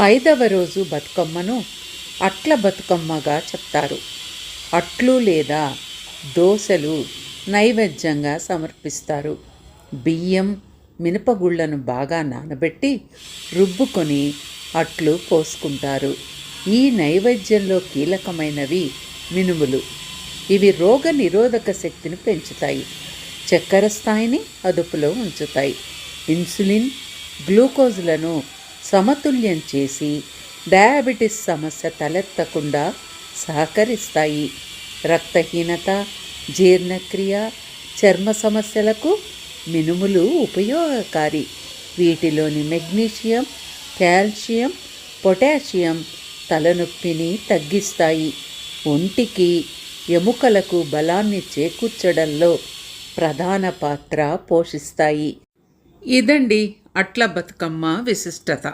ఐదవ రోజు బతుకమ్మను అట్ల బతుకమ్మగా చెప్తారు. అట్లు లేదా దోశలు నైవేద్యంగా సమర్పిస్తారు. బియ్యం మినపగుళ్ళను బాగా నానబెట్టి రుబ్బుకొని అట్లు పోసుకుంటారు. ఈ నైవేద్యంలో కీలకమైనవి మినుములు. ఇవి రోగ నిరోధక శక్తిని పెంచుతాయి. చక్కెర స్థాయిని అదుపులో ఉంచుతాయి. ఇన్సులిన్ గ్లూకోజ్లను సమతుల్యం చేసి డయాబెటిస్ సమస్య తలెత్తకుండా సహకరిస్తాయి. రక్తహీనత జీర్ణక్రియ చర్మ సమస్యలకు మినుములు ఉపయోగకారి. వీటిలోని మెగ్నీషియం కాల్షియం పొటాషియం తలనొప్పిని తగ్గిస్తాయి. ఒంటికి ఎముకలకు బలాన్ని చేకూర్చడంలో ప్రధాన పాత్ర పోషిస్తాయి. ఇదండి అట్ల బతుకమ్మ విశిష్టత.